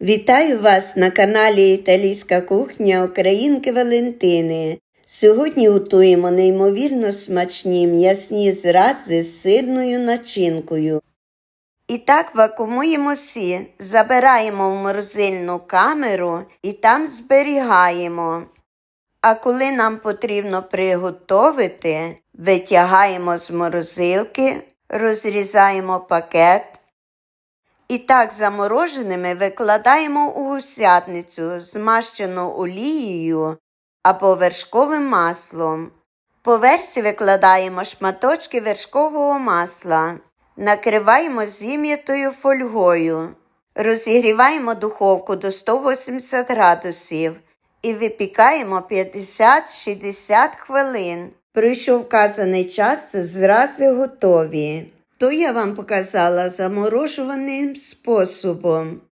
Вітаю вас на каналі Італійська кухня Українки Валентини. Сьогодні готуємо неймовірно смачні м'ясні зрази з сирною начинкою. І так вакуумуємо всі, забираємо в морозильну камеру і там зберігаємо. А коли нам потрібно приготовити, витягаємо з морозилки, розрізаємо пакет. І так замороженими викладаємо у гусятницю, змащену олією або вершковим маслом. По версі викладаємо шматочки вершкового масла, накриваємо зім'ятою фольгою, розігріваємо духовку до 180 градусів і випікаємо 50-60 хвилин. Пройшов вказаний час, зрази готові. То я вам показала заморожуваним способом.